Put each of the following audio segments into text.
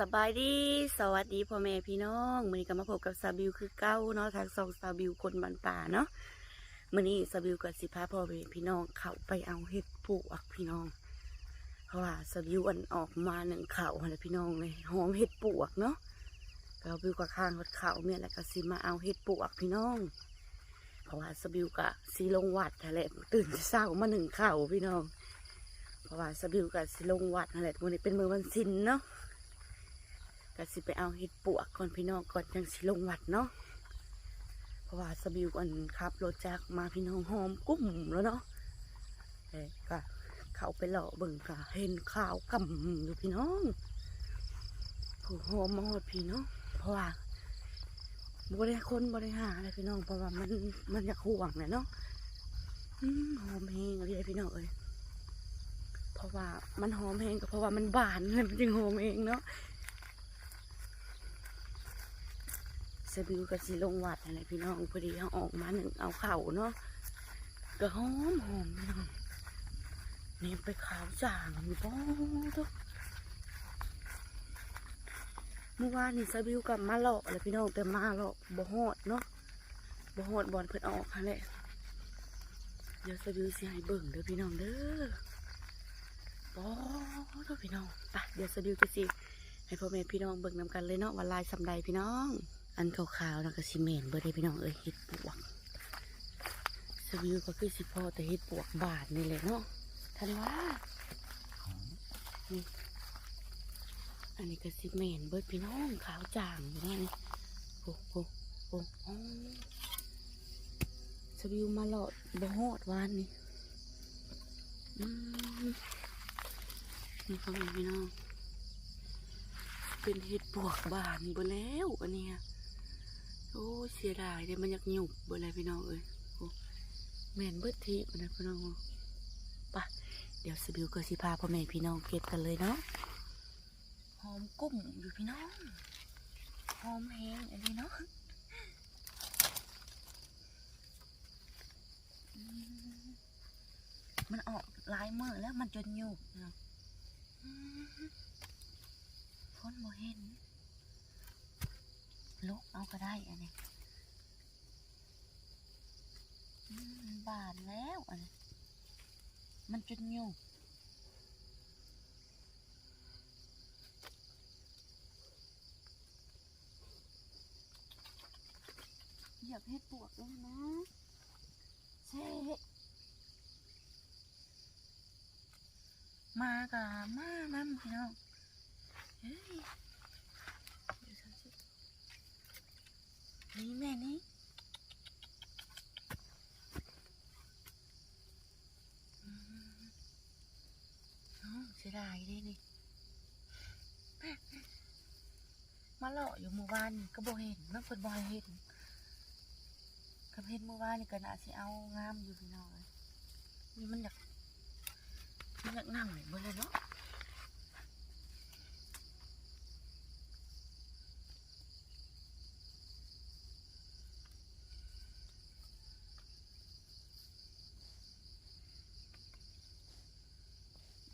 สบายดีสวัสดีพ่อแม่พี่น้องมือนี้ก็มาพบกับซาบิวคือเก้าเนาะทางซองซาบิวคนบ้านป่าเนาะมือนี้ซาบิวกับสิพาพ่อแม่พี่น้องเข้าไปเอาเห็ดปลวกพี่น้อง เพราะว่าซาบิวอันออกมาหนึ่งเข่าอะไรพี่น้องเลยหอมเห็ดปลวกเนาะก็เอาบิวกับข้างรถเข่าเนี่ยแหละก็สิมาเอาเห็ดปลวกพี่น้อง เพราะว่าซาบิวกับสีลงวัดแหละตื่นเช้ามาหนึ่งเข่าพี่น้อง เพราะว่าซาบิวกับสิลงวัดแหละวันนี้เป็นมือวันศิลเนาะ ก็สิไปเอาเห็ดปวกก่อนพี่น้องก่อนจังสิลงวัดเนาะเพราะว่าสบิวก่อันขับรถจากมาพี่น้องหอมกุ้มแล้วเนาะเอ้ก็เขาไปหล่อเบิ่งก็เห็นข่าวกำอยู่พี่น้องผู้หอมมอดพี่เนาะเพราะว่าบริคนบริหารอะไรพี่น้องเพราะว่ามันมันอยากห่วงเนี่ยเนาะหอมแห้งอะไรพี่น้องเอ้ยเพราะว่ามันหอมแห้งก็เพราะว่ามันบานเลยมันจึงหอมเองเนาะ สบิวกับสิลงวัดอะไรพี่น้องพอดีเขาออกมาหนึ่งเอาเข่าเนาะก็หอมหอมพี่น้องนี่ไปขาวจางอยู่บ้ทุกเมื่อวานนี่สบิวกับมาหลอกอะไรพี่น้องแต่มาหลอกบ่ฮอดเนาะบ่ฮอดบอลเพิ่นออกค่ะแหละเดี๋ยวสบิวสิให้เบิ่งเด้อพี่น้องเด้อบ้ทุกพี่น้องไปเดี๋ยวสบิวจะสิให้พ่อแม่พี่น้องเบิ่งนำกันเลยเนาะว่าลายสำใดพี่น้อง อันขาวๆนะก็สิเมนเบอร์ได้พี่น้องเอ้ยเห็ดปวกสวิวก็คือสิพอแต่เห็ดปวกบาทนี่แหละเนาะท่านว่าอันนี้ก็สิเมนเบิร์พี่น้องขาวจางอยู่นั่นนี่โอ้โหโอ้โหสวิวมาหลอดบ่ฮอดวานนี่นี่พ่อแม่พี่น้องเป็นเห็ดปวกบานเบแล้วอันเนี้ย โอ้เสียดายเดี๋ยวมันอยากหยุบเบอะไรพี่น้องเอ้ยโอ้แม่นเบิดทีปนะพี่น้องปะเดี๋ยวสบิวกับสิพาพ่อแม่พี่น้องเก็บกันเลยเนาะหอมกุ้มอยู่พี่น้องหอมแห้งอันนี้เนาะมันออกลายมือแล้วมันจนหยุบเนาะพ้นโมเห็น ลุกเอาก็ได้อันนี้บานแล้วอันนี้มันจนอยู่อยากให้ปวกด้วยนะเช่มากะมาน้ำพี่น้องเฮ้ยเดี๋ยวฉันสิ นี่แม่นี่อืมน้องเสียดายด้นี่ มาเลาะอยู่หมู่บ้านนี่ก็บ่เห็นน้ำเพิ่นบ่ให้เห็นกับเห็นหมู่บ้านนี่ก็น่าสิเอางามอยู่พี่น้องนี่มันอยากมันอยากนั่งเลยเบิ่เลยเนาะ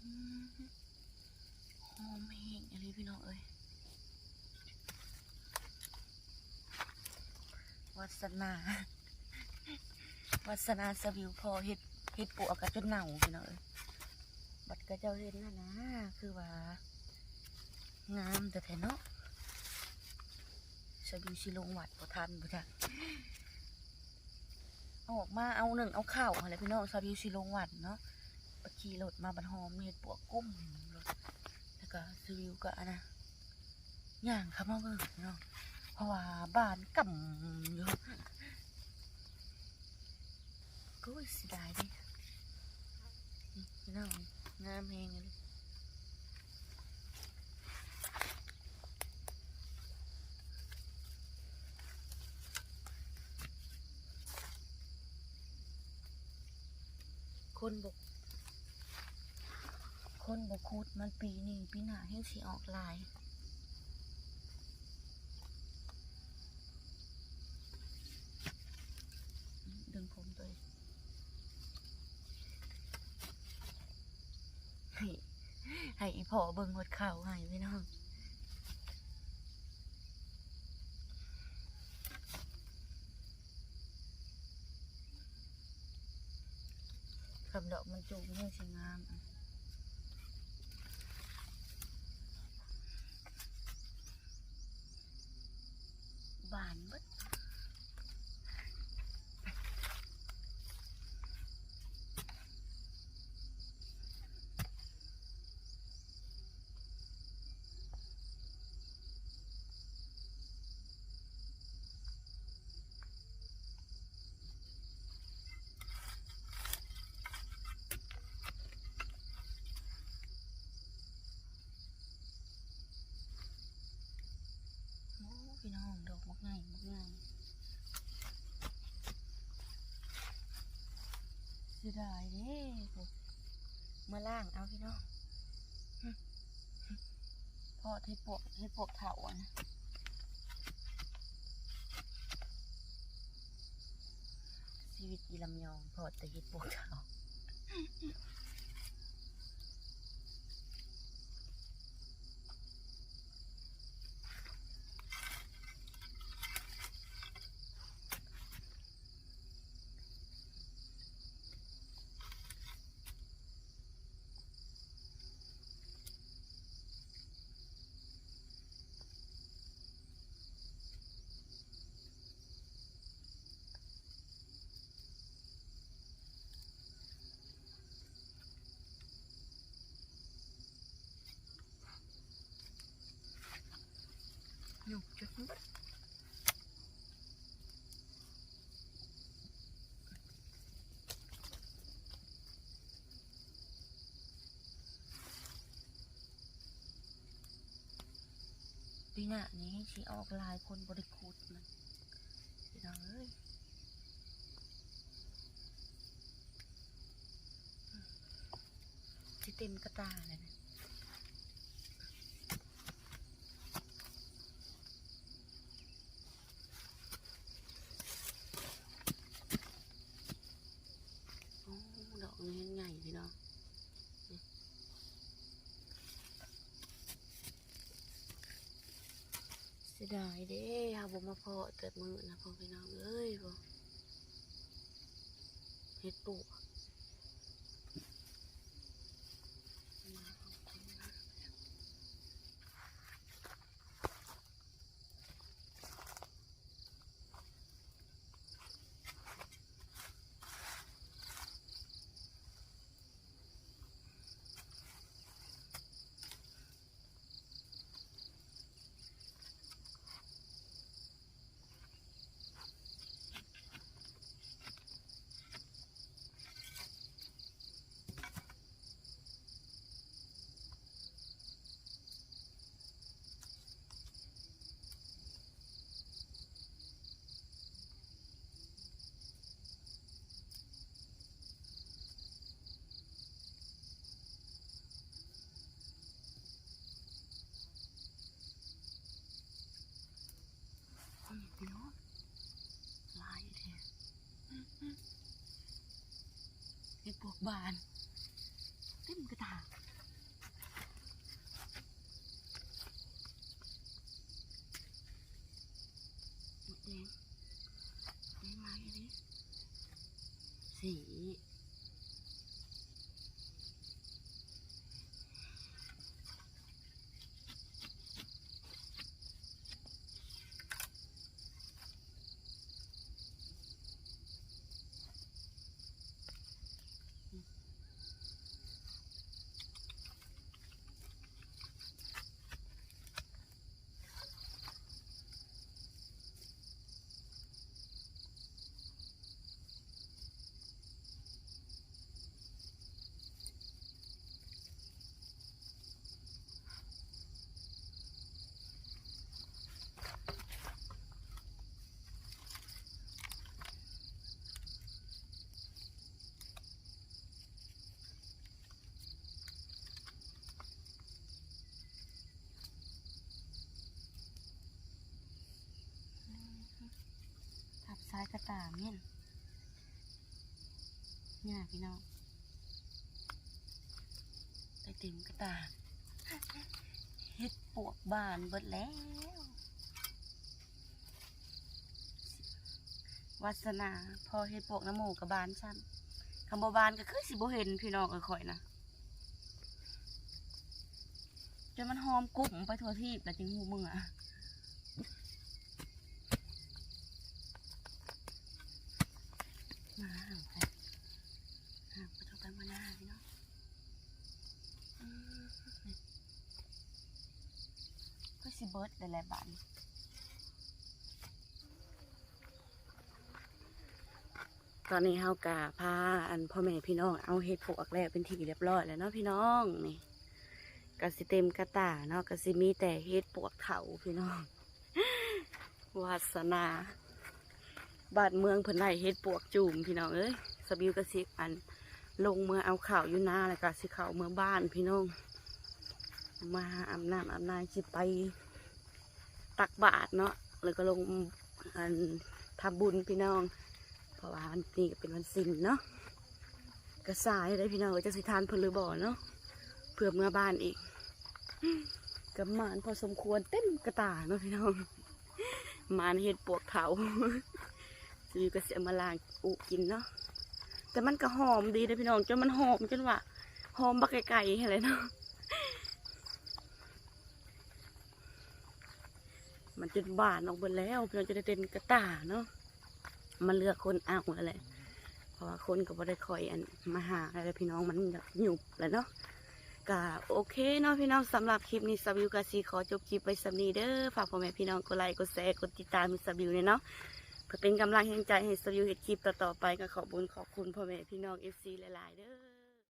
อืมหอมแห้งอะไร พี่น้องเอ้ยวัสนาวัสนาสวิวพอเฮ็ดเฮ็ดปวกกระจนเน่าพี่น้องเอ้ยบัดกระเจ้าเห็นนะนะ คือว่างามแต่แท้เนาะสวิวสิลงวัดบ่ทันบ่จ้ะเอาออกมาเอาหนึ่งเอาข้าวอะไรพี่น้องสวิวสิลงวัดเนาะปขี่รถมาบันหอมเห็ดปวกกุ้มรถ ก็ซีวิวก็นนะย่างเข้ามาเบิ่งเนาะเพราะว่าบ้านก่ำอยู่ก็เสียดายดิน้องงามแหงเลยคนบก นบคุดมันปีนี่งปีหน้าให้สีออกลายดึงผมตัวให้ให้พ่อเบิ้งหดเข่าให้พี่น้องคำดอกมันจูงเมื่อสิงามอะ สียดายเด้พวกมาล่างเอาพี่น้องพอที่ปวกที่ปวกเถาอะนะชีวิตอีลำยองพอแต่ที่ปวกเถา หยุกจุดเบิดปีหน้านี้ชีออกลายคนบริคูดมันพี่น้องเอ้ยที่เต็มกระตาเลยนะ โอ้ดอกนี้ใหญ่พี่น้องนี่เสียดายเด้เอาบ่มาเพาะเกิดมือนะพ่อพี่น้องเอ้ยบ่เฮ็ดปลูกมาเอาขึ้นมา โอ้ยพี่น้องลายแท้อื้อหือเฮ็ดปวก บานเต็มกระถางหมดแดงแดงลายอันนี้สีทับซ้ายกระตาเม่นเนี่ยพี่น้องไปเต็มกระตาเฮ็ดปวกบานเบิดแล้ววาสนาพอเฮ็ดปวกน้ำหมูกับบานซ้คำบวานก็คือสิบ่เห็นพี่น้องก็ค่อยนะจนมันหอมกลุ่มไปทั่วที่แต่จริงหูมึงอะมาห่างไปห่างไปเท่ากันมาหน้าพี่น้องอืมก็ สิเบิร์ดหลายบาทตอนนี้เฮากะพาอันพ่อแม่พี่น้องเอาเห็ดปลวกแล้วเป็นที่เรียบร้อยแล้วเนาะพี่น้องนี่กะสิเต็มกระตาเนาะกะสิมีแต่เห็ดปวกเถาพี่น้องวาสนาบานเมืองเพิ่นได้เห็ดปวกจุ่มพี่น้องเอ้ยสบิวกะสิอันลงเมื่อเอาข่าวอยู่หน้าแล้วก็สิข่าวเมื่อบ้านพี่น้องมาอาบน้ำอาบน้ำสิไป ตักบาตรเนาะแล้วก็ลงอันทำบุญพี่น้อง เพราะว่าวันนี้ก็เป็นวันศิลเนาะกระสายได้พี่น้องจะสิทานพนหรือบ่อเนาะเพื่อเมื่อบ้านอีกกับมานพอสมควรเต็มกระตาเนาะพี่น้องมานเห็ดปวกเถาสิก็เสียมาลางอุกินเนาะแต่มันก็หอมดีนะพี่น้องจนมันหอมจนว่าหอมบักไก่ๆอะไรเนาะ มันจนบานออกหมดแล้วพี่น้องจะได้เต็มกระตาเนาะมาเลือกคนเอาอะไรเพราะว่าคนก็บ่ได้คอยอันมาหาอะไรพี่น้องมันหยุบแล้วเนาะก็โอเคเนาะพี่น้องสำหรับคลิปนี้สบิวกาซีขอจบคลิปไว้สำนีเด้อฝากพ่อแม่พี่น้องกดไลค์กดแชร์กดติดตามิสบิวเนี่ยเนาะเพื่อเป็นกำลังแห่งใจให้สบิวเห็นคลิปต่อๆไปก็ขอบคุญขอบคุณพ่อแม่พี่น้องเอฟซีหลายๆเด้อ